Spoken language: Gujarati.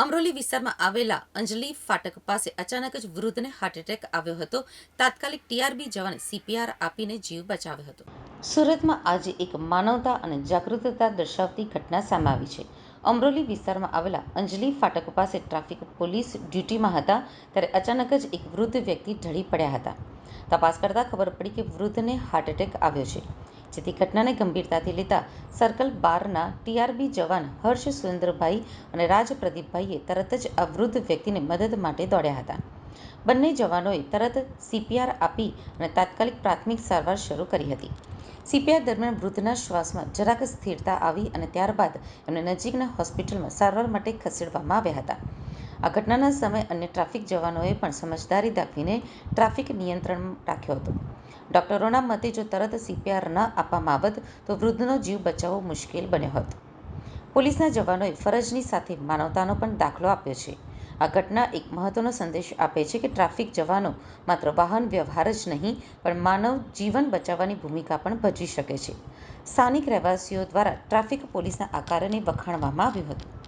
અમરોલી વિસ્તારમાં આવેલા અંજલી ફાટક પાસે અચાનક જ વૃદ્ધને હાર્ટ એટેક આવ્યો હતો. તાત્કાલિક ટીઆરબી જવાને સીપીઆર આપીને જીવ બચાવ્યો હતો. સુરતમાં આજે એક માનવતા અને જાગૃતતા દર્શાવતી ઘટના સામે આવી છે. અમરોલી વિસ્તારમાં આવેલા અંજલી ફાટક પાસે ટ્રાફિક પોલીસ ડ્યુટીમાં હતા ત્યારે અચાનક જ એક વૃદ્ધ વ્યક્તિ ઢળી પડ્યા હતા. તપાસ કરતાં ખબર પડી કે વૃદ્ધને હાર્ટ એટેક આવ્યો છે. જેથી ઘટનાને ગંભીરતાથી લેતા સર્કલ બારના ટીઆરબી જવાન હર્ષ સુરેન્દ્રભાઈ અને રાજ પ્રદીપભાઈએ તરત જ આ વૃદ્ધ વ્યક્તિને મદદ માટે દોડ્યા હતા. બંને જવાનોએ તરત સીપીઆર આપી અને તાત્કાલિક પ્રાથમિક સારવાર શરૂ કરી હતી. સીપીઆર દરમિયાન વૃદ્ધના શ્વાસમાં જરાક સ્થિરતા આવી અને ત્યારબાદ એમને નજીકના હોસ્પિટલમાં સારવાર માટે ખસેડવામાં આવ્યા હતા. આ ઘટનાના સમયે અન્ય ટ્રાફિક જવાનોએ પણ સમજદારી દાખવીને ટ્રાફિક નિયંત્રણ રાખ્યો હતો. ડોક્ટરોના મતે જો તરત સીપીઆર ન આપવામાં આવત, તો વૃદ્ધનો જીવ બચાવવો મુશ્કેલ બન્યો હોત. પોલીસના જવાનોએ ફરજની સાથે માનવતાનો પણ દાખલો આપ્યો છે. આ ઘટના એક મહત્વનો સંદેશ આપે છે કે ટ્રાફિક જવાનો માત્ર વાહન વ્યવહાર જ નહીં, પણ માનવ જીવન બચાવવાની ભૂમિકા પણ ભજવી શકે છે. સ્થાનિક રહેવાસીઓ દ્વારા ટ્રાફિક પોલીસના આ કાર્યને વખાણવામાં આવ્યું હતું.